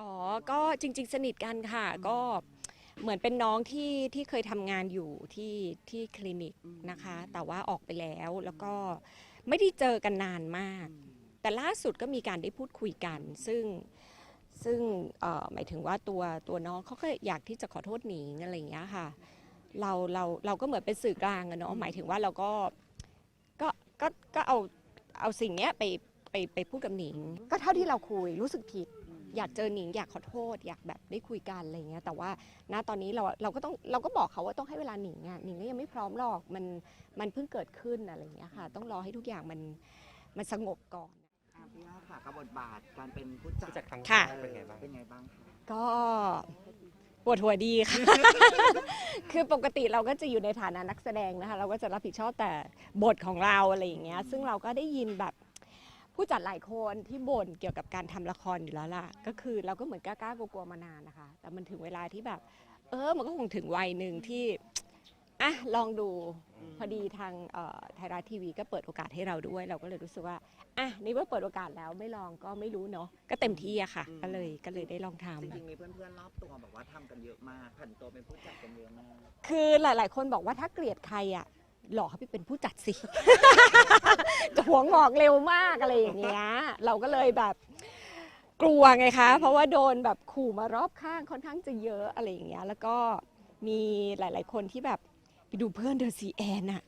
อ๋อ ก็จริง ๆ สนิทกันค่ะ ก็เหมือนเป็นน้องที่ที่เคยทำงานอยู่ที่ที่คลินิกนะคะ แต่ว่าออกไปแล้วแล้วก็ไม่ได้เจอกันนานมาก แต่ล่าสุดก็มีการได้พูดคุยกัน ซึ่งซึ่งเอ่อหมายถึงว่าตัวตัวน้องเขาก็อยากที่จะขอโทษหนิงอะไรอย่างเงี้ยค่ะ เราเราเราก็เหมือนเป็นสื่อกลางอะเนาะหมายถึงว่าเราก็ก็ก็ก็เอาเอาสิ่งเนี้ยไปไปไปพูดกับหนิง ก็เท่าที่เราคุยรู้สึกผิด อยากเจอหนิงอยากขอโทษ อยากแบบได้คุยกันอะไรเงี้ยแต่ว่าณตอนนี้เราเราก็ต้องเราก็บอกเขาว่าต้องให้เวลาหนิงอะหนิงก็ยังไม่พร้อมหรอกมันมันเพิ่งเกิดขึ้นอะไรเงี้ยค่ะ ต้องรอให้ทุกอย่างมันมันสงบก่อน อะพี่ย่าค่ะกับบทบาทการเป็นผู้จัดผู้จัดครั้งค่ะแรกเป็นไงบ้าง เป็นไงบ้างคะก็ปวดหัวดีค่ะ คือปกติเราก็จะอยู่ในฐานะนักแสดงนะคะ เราก็จะรับผิดชอบแต่บทของเราอะไรอย่างเงี้ย ซึ่งเราก็ได้ยินแบบ ผู้จัดหลายคนที่บ่นเกี่ยวกับการทำละครอยู่แล้วล่ะ ก็คือเราก็เหมือนกล้าๆกลัวๆมานานนะคะ แต่มันถึงเวลาที่แบบ เออมันก็คงถึงวัยหนึ่งที่อะลองดูพอดีทางเอ่อไทยรัฐทีวีก็เปิดโอกาสให้เราด้วย เราก็เลยรู้สึกว่าอะนี่ว่าเปิดโอกาสแล้วไม่ลองก็ไม่รู้เนาะก็เต็มที่อะค่ะก็เลยก็เลยได้ลองทำ จริงๆมีเพื่อนๆรอบตัวบอกว่าทำกันเยอะมากผันตัวเป็นผู้จัดกันเยอะมาก คือหลาย ๆ คนบอกว่าถ้าเกลียดใครอะ หลอกเขาไปเป็นผู้จัดสิ จะหัวงอกเร็วมากอะไรอย่างเงี้ย เราก็เลยแบบกลัวไงคะ เพราะว่าโดนแบบขู่มารอบข้างค่อนข้างจะเยอะอะไรอย่างเงี้ย แล้วก็มีหลาย ๆ คนที่แบบไปดูเพื่อนเดอะซีแอนอะ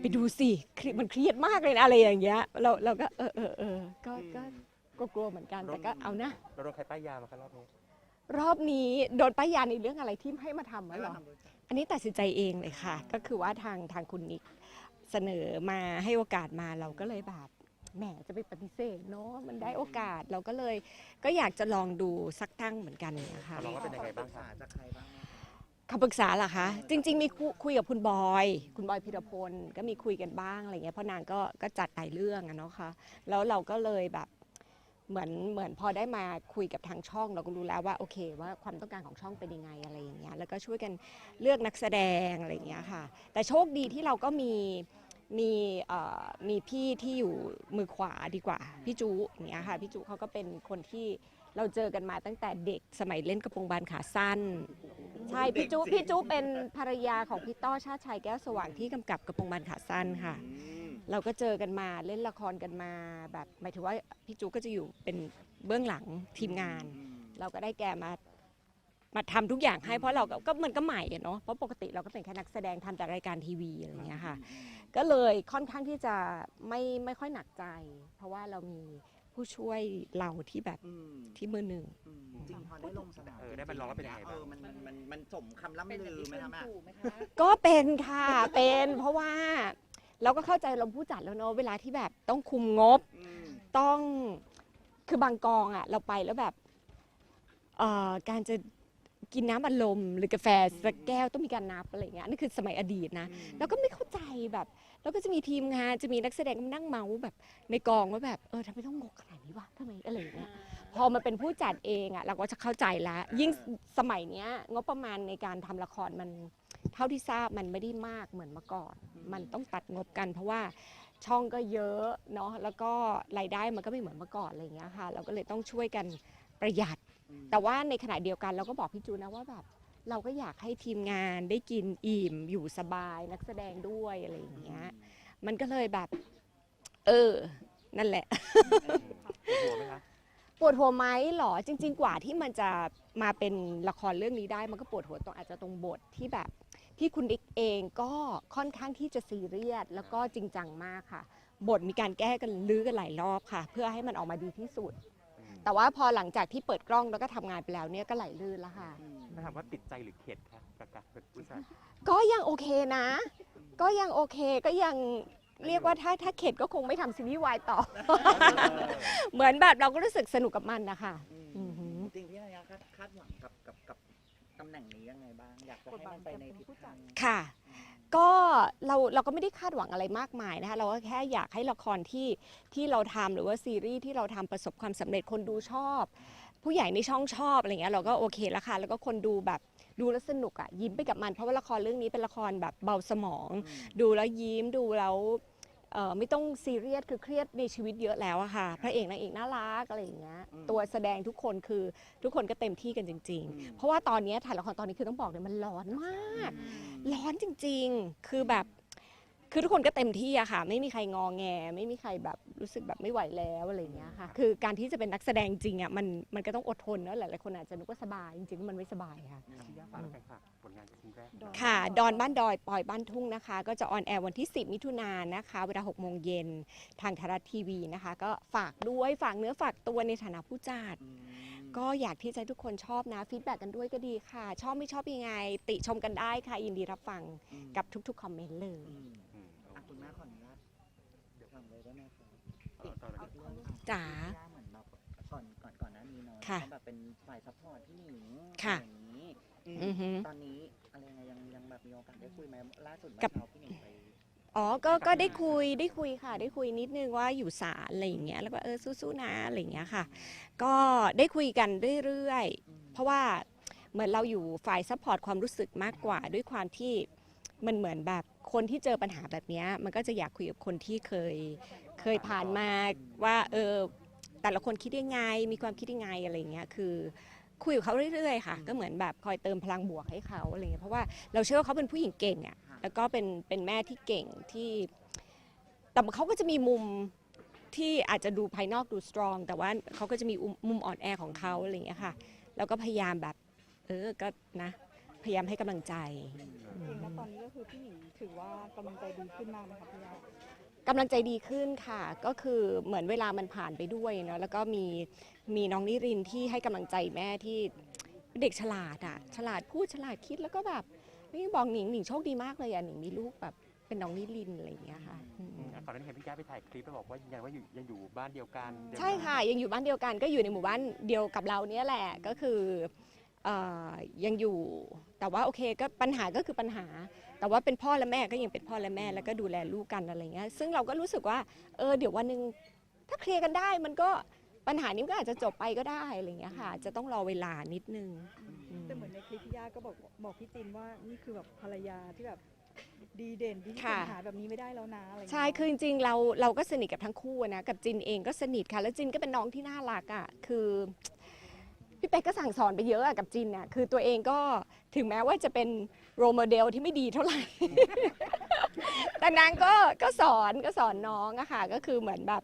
ไปดูสิเครียดมันเครียดมากเลยนะอะไรอย่างเงี้ย เราเราก็เออเออเออก็ก็กลัวๆเหมือนกัน แต่ก็เอานะ เราโดนใครป้ายยามาครับรอบนี้ รอบนี้โดนป้ายยาในเรื่องอะไรที่ให้มาทำให้อะเหรเราอทำผู้จัด อันนี้ตัดสินใจเองเลยค่ะ ก็คือว่าทางทางคุณนิกเสนอมาให้โอกาสมาเราก็เลยแบบแหมจะไปปฏิเสธเนาะมันได้โอกาสเราก็เลยก็อยากจะลองดูสักตั้งเหมือนกันนะคะเราก็เป็นยังไงบ้างปรึกษาจากใครบ้างไหมคะคำปรึกษาเหรอคะจริง ๆ มีคุคุยกับคุณบอย คุณบอยพิรพลก็มีคุยกันบ้างอะไรเงี้ยเพราะนางก็ก็จัดหลายเรื่องอะเนาะค่ะแล้วเราก็เลยแบบ เหมือนเหมือนพอได้มาคุยกับทางช่อง เราก็รู้แล้วว่าโอเค ว่าความต้องการของช่องเป็นยังไงอะไรอย่างเงี้ยแล้วก็ช่วยกันเลือกนักแสดงอะไรอย่างเงี้ยค่ะ แต่โชคดีที่เราก็มีมีเอ่อมีพี่ที่อยู่มือขวาดีกว่าพี่จูอย่างเงี้ยค่ะพี่จูเขาก็เป็นคนที่เราเจอกันมาตั้งแต่เด็กสมัยเล่นกระโปรงบานขาสั้น ใช่พี่จูพี่จูเป็นภรรยาของพี่ต้อชาติชัยแก้วสว่างที่กำกับกระโปรงบานขาสั้นค่ะ เราก็เจอกันมาเล่นละครกันมาแบบหมายถึงว่าพี่จูก็จะอยู่เป็นเบื้องหลังทีมงานอืมเราก็ได้แกมามาทำทุกอย่างให้เพราะเราก็ก็มันก็ใหม่อะเนาะเพราะปกติเราก็เป็นแค่นักแสดงทำแต่รายการทีวีอะไรอย่างเงี้ยค่ะ ก็เลยค่อนข้างที่จะไม่ไม่ค่อยหนักใจ เพราะว่าเรามีผู้ช่วยเราที่แบบอืมที่มือหนึ่ง อืมจริงพอได้ลงสนามเออได้มาลองแล้วเป็นยังไงบ้าง เออมันมันมันมันสมคำล่ำลือไหมคะแม่ ก็เป็นค่ะ เป็นเพราะว่า เราก็เข้าใจเราผู้จัดแล้วเนอะเวลาที่แบบต้องคุมงบ อืมต้องคือบางกองอะเราไปแล้วแบบเอ่อการจะกินน้ำอัดลมหรือกาแฟสักแก้วต้องมีการนับอะไรอย่างเงี้ยนั่นคือสมัยอดีตนะ แล้วก็ไม่เข้าใจแบบ แล้วก็จะมีทีมงานจะมีนักแสดงมานั่งเมาส์แบบในกองว่าแบบเออทำไมต้องงกขนาดนี้วะทำไมอะไรอย่างเงี้ยพอมาเป็นผู้จัดเองอะเราก็จะเข้าใจละยิ่งสมัยเนี้ยงบประมาณในการทำละครมันเท่าที่ทราบมันไม่ได้มากเหมือนเมื่อก่อน มันต้องตัดงบกัน เพราะว่าช่องก็เยอะเนาะแล้วก็รายได้มันก็ไม่เหมือนเมื่อก่อนอะไรอย่างเงี้ยค่ะ เราก็เลยต้องช่วยกันประหยัดอืมแต่ว่าในขณะเดียวกันเราก็บอกพี่จูนะว่าแบบเราก็อยากให้ทีมงานได้กินอิ่มอยู่สบายนักแสดงด้วยอะไรอย่างเงี้ยมันก็เลยแบบ เออ นั่นแหละ ปวดหัวไหมคะปวดหัวไหมเหรอจริง ๆ กว่าที่มันจะมาเป็นละครเรื่องนี้ได้ มันก็ปวดหัวตรงอาจจะตรงบทที่แบบ ที่คุณดิกเองก็ค่อนข้างที่จะซีเรียสแล้วก็จริงจังมากค่ะ บทมีการแก้กันลื้อกันหลายรอบค่ะ เพื่อให้มันออกมาดีที่สุด แต่ว่าพอหลังจากที่เปิดกล้องแล้วก็ทำงานไปแล้วเนี่ยก็ไหลลื่นแล้วค่ะอืมถ้าถามว่าติดใจหรือเข็ดคะกับการเป็นผู้จัดก็ยังโอเคนะ ก็ยังโอเคก็ยังเรียกว่าถ้าถ้าเข็ดก็คงไม่ทำซีรีส์วายต่อ เหมือนแบบเราก็รู้สึกสนุกกับมันนะคะอืมอือหือ จริงๆพี่นายาคาดคาดหวังกับกับกับ ตำแหน่งนี้ยังไงบ้าง อยากจะให้มันไปในทิศทาง ค่ะ ก็เราเราก็ไม่ได้คาดหวังอะไรมากมายนะคะ เราก็แค่อยากให้ละครที่ที่เราทำหรือว่าซีรีส์ที่เราทำประสบความสำเร็จคนดูชอบ ผู้ใหญ่ในช่องชอบอะไรเงี้ยเราก็โอเคแล้วค่ะ แล้วก็คนดูแบบดูแล้วสนุกอะยิ้มไปกับมัน เพราะว่าละครเรื่องนี้เป็นละครแบบเบาสมอง ดูแล้วยิ้มดูแล้ว เอ่อไม่ต้องซีเรียสคือเครียดในชีวิตเยอะแล้วอะค่ะ พระเอกนางเอกน่ารักอะไรอย่างเงี้ย อืมตัวแสดงทุกคนคือทุกคนก็เต็มที่กันจริง อืม ๆ เพราะว่าตอนเนี้ยถ่ายละครตอนนี้คือต้องบอกเลยมันร้อนมาก ร้อนจริง ๆ คือแบบ คือทุกคนก็เต็มที่อะค่ะ ไม่มีใครงอแง ไม่มีใครแบบรู้สึกแบบไม่ไหวแล้วอะไรอย่างเงี้ยค่ะ คือการที่จะเป็นนักแสดงจริงอะมันมันก็ต้องอดทนเนอะหลายๆคนอาจจะนึกว่าสบายจริงๆแล้วมันไม่สบายค่ะพี่ย่าฝากแล้วกันค่ะผลงานชิ้นแรกค่ะ ดอนบ้านดอยปอยบ้านทุ่งนะคะ ก็จะออนแอร์วันที่ 10 มิถุนายนนะคะ เวลา6โมงเย็นทางไทยรัฐทีวีนะคะ ก็ฝากด้วยฝากเนื้อฝากตัวในฐานะผู้จัดอืมก็อยากที่จะให้ทุกคนชอบนะฟีดแบ็กกันด้วยก็ดีค่ะ ชอบไม่ชอบยังไง ติชมกันได้ค่ะยินดีรับฟังอืมกับทุกๆคอมเมนต์เลย อืม จ๋าพี่ย่เหมือนแบบก่อนก่อนก่อนหน้านี้เนาะค่ะเขาแบบเป็นฝ่ายซัพพอร์ตพี่หนิงค่ะอะไรอย่างนี้อืมอือฮึ ตอนนี้อะไรยังไงยังยังแบบมีโอกาสได้คุยไหมล่าสุดกับเมื่อเช้าพี่หนิงไป อ๋อ ก็ก็ได้คุยได้คุยค่ะ ได้คุยนิดนึงว่าอยู่ศาลอะไรอย่างเงี้ยแล้วก็เออสู้ๆนะอะไรอย่างเงี้ยค่ะ ก็ได้คุยกันเรื่อยๆอืมเพราะว่าเหมือนเราอยู่ฝ่ายซัพพอร์ตความรู้สึกมากกว่า ด้วยความที่มันเหมือนแบบคนที่เจอปัญหาแบบนี้มันก็จะอยากคุยกับคนที่เคยเคยผ่านมาว่าเออแต่ละคนคิดยังไง มีความคิดยังไงอะไรเงี้ยคือ คุยกับเขาเรื่อยๆค่ะ ก็เหมือนแบบคอยเติมพลังบวกให้เขาอะไรเงี้ยเพราะว่าเราเชื่อว่าเขาเป็นผู้หญิงเก่งอะแล้วก็เป็นเป็นแม่ที่เก่งที่แต่เขาก็จะมีมุมที่อาจจะดูภายนอกดูสตรอง แต่ว่าเขาก็จะมีมุมอ่อนแอของเขาอะไรเงี้ยค่ะ แล้วก็พยายามแบบ เออก็นะ พยายามให้กำลังใจจริงๆแล้วตอนนี้ก็คือพี่หนิงถือว่ากำลังใจดีขึ้นมากไหมคะพี่ยา กำลังใจดีขึ้นค่ะ ก็คือเหมือนเวลามันผ่านไปด้วยเนาะแล้วก็มีมีน้องนิรินทร์ที่ให้กำลังใจแม่ที่เด็กฉลาดอะฉลาดพูดฉลาดคิดแล้วก็แบบนี่บอกหนิงหนิงโชคดีมากเลยอะหนิงมีลูกแบบเป็นน้องนิรินทร์อะไรอย่างเงี้ยค่ะอืมอืมอะก่อนหน้านี้เห็นพี่ย่าไปถ่ายคลิปไปบอกว่ายืนยันว่าอยู่ยังอยู่บ้านเดียวกันเดียวกันใช่ค่ะยังอยู่บ้านเดียวกันก็อยู่ในหมู่บ้านเดียวกับเราเนี่ยแหละก็คือเอ่อ ยังอยู่ แต่ว่าโอเคก็ปัญหาก็คือปัญหา แต่ว่าเป็นพ่อและแม่ก็ยังเป็นพ่อและแม่แล้วก็ดูแลลูกกันอะไรเงี้ย ซึ่งเราก็รู้สึกว่าเออเดี๋ยววันหนึ่งถ้าเคลียร์กันได้มันก็ปัญหานี้มันก็อาจจะจบไปก็ได้อะไรเงี้ยค่ะ จะต้องรอเวลานิดนึงอืมแต่เหมือนในคลิปพี่ยาก็บอกบอกพี่จินว่านี่คือแบบภรรยาที่แบบดีเด่นที่ค่ะปัญหาแบบนี้ไม่ได้แล้วนะอะไรย่างเงี้ยใช่คือจริงๆเราเราก็สนิทกับทั้งคู่อะนะกับจินเองก็สนิทค่ะ แล้วจินก็เป็นน้องที่น่ารักอะคือ พี่เป๊กก็สั่งสอนไปเยอะอะกับจินอะคือตัวเองก็ถึงแม้ว่าจะเป็นโรโมเดลที่ไม่ดีเท่าไหร่ แต่นางก็ก็สอนก็สอนน้องอะค่ะก็คือเหมือนแบบ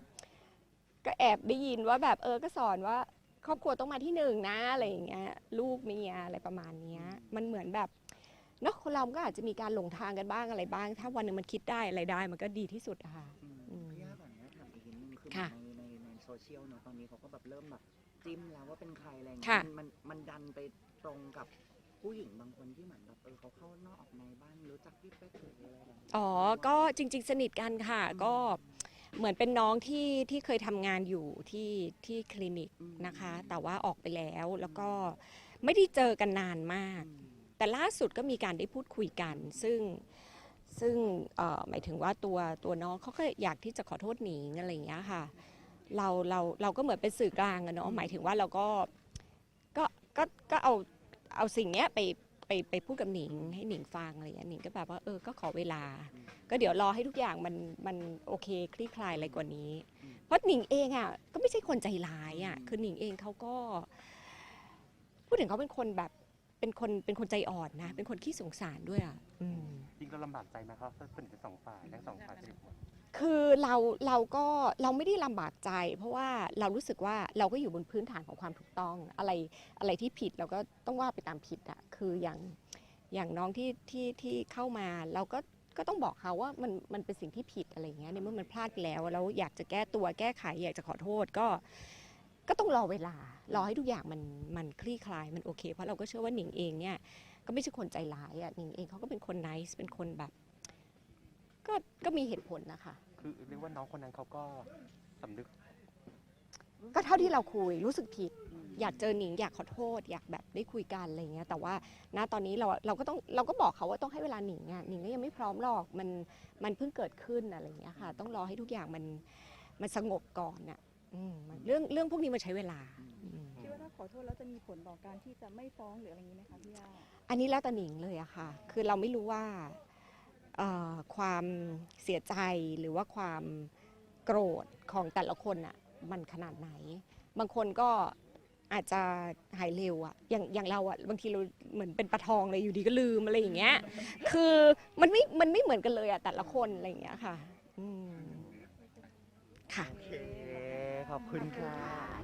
ก็แอบได้ยินว่าแบบเออก็สอนว่า ครอบครัวต้องมาที่หนึ่งนะอะไรอย่างเงี้ยลูกเมียอะไรประมาณเนี้ย มันเหมือนแบบเนอะคนเราก็อาจจะมีการหลงทางกันบ้างอะไรบ้าง ถ้าวันหนึ่งมันคิดได้อะไรได้มันก็ดีที่สุดอะค่ะ อืมอืมพี่ย่าก่อนนะถามอีกนิดนึงคือค่ะ ในในในโซเชียลเนาะตอนนี้เขาก็แบบเริ่มแบบ จิ้มแล้วว่าเป็นใครอะไรอย่างค่ะเงี้ยมันมันดันไปตรงกับผู้หญิงบางคนที่เหมือนแบบเออเขาเข้านอกออกในบ้างรู้จักพี่เป๊กหรืออะไรแบบนี้ อ๋อ ก็จริง ๆ สนิทกันค่ะก็เหมือนเป็นน้องที่ที่เคยทำงานอยู่ที่ที่คลินิกอืมนะคะ แต่ว่าออกไปแล้วแล้วก็ไม่ได้เจอกันนานมาก อืมแต่ล่าสุดก็มีการได้พูดคุยกัน ซึ่งซึ่งเอ่อหมายถึงว่าตัวตัวน้องเขาก็อยากที่จะขอโทษหนิงอะไรอย่างเงี้ยค่ะ เราเราเราก็เหมือนเป็นสื่อกลางอะเนาะหมายถึงว่าเราก็ก็ก็ก็เอาเอาสิ่งเนี้ยไปไปไปพูดกับหนิงให้หนิงฟังอะไรอย่างเงี้ยหนิงก็แบบว่าเออก็ขอเวลา ก็เดี๋ยวรอให้ทุกอย่างมันมันโอเคคลี่คลายอะไรกว่านี้ เพราะหนิงเองอะก็ไม่ใช่คนใจร้ายอะคือหนิงเองเขาก็ พูดถึงเขาเป็นคนแบบเป็นคนเป็นคนใจอ่อนนะเป็นคนขี้สงสารด้วยอะอืม จริงก็ลำบากใจไหมครับเป็นเป็นสองฝ่ายทั้งสองฝ่ายเป็นคน คือเราเราก็เราไม่ได้ลำบากใจ เพราะว่าเรารู้สึกว่าเราก็อยู่บนพื้นฐานของความถูกต้อง อะไรอะไรที่ผิดเราก็ต้องว่าไปตามผิดอะคืออย่างอย่างน้องที่ที่ที่เข้ามาเราก็ก็ต้องบอกเขาว่ามันมันเป็นสิ่งที่ผิดอะไรเงี้ยในเมื่อมันพลาดไปแล้วแล้วอยากจะแก้ตัวแก้ไขอยากจะขอโทษก็ ก็ต้องรอเวลารอให้ทุกอย่างมันมันคลี่คลายมันโอเค เพราะเราก็เชื่อว่าหนิงเองเนี่ยก็ไม่ใช่คนใจร้ายอะหนิงเองเขาก็เป็นคนนิสเป็นคนแบบ ก็ก็มีเหตุผลนะคะ คือเรียกว่าน้องคนนั้นเขาก็สำนึก ก็เท่าที่เราคุยรู้สึกผิด อยากเจอหนิงอยากขอโทษ อยากแบบได้คุยกันอะไรเงี้ยแต่ว่าณตอนนี้เราเราก็ต้องเราก็บอกเขาว่าต้องให้เวลาหนิงอะหนิงก็ยังไม่พร้อมหรอกมันมันเพิ่งเกิดขึ้นอะไรเงี้ยค่ะ ต้องรอให้ทุกอย่างมันมันสงบก่อนอะอืมมันเรื่องเรื่องพวกนี้มันใช้เวลาอืม คิดว่าถ้าขอโทษแล้วจะมีผลต่อการที่จะไม่ฟ้องหรืออะไรอย่างนี้ไหมคะพี่ยาอันนี้แล้วแต่หนิงเลยอะค่ะ คือเราไม่รู้ว่าเอ่อ ความเสียใจหรือว่าความโกรธของแต่ละคนอะมันขนาดไหน บางคนก็อาจจะหายเร็วอะอย่างอย่างเราอะบางทีเราเหมือนเป็นปลาทองเลยอยู่ดีก็ลืมอะไรอย่างเงี้ย คือมันไม่ มันไม่เหมือนกันเลยอะแต่ละคนอะไรอย่างเงี้ยค่ะ อืมค่ะ โอเคขอบคุณค่ะ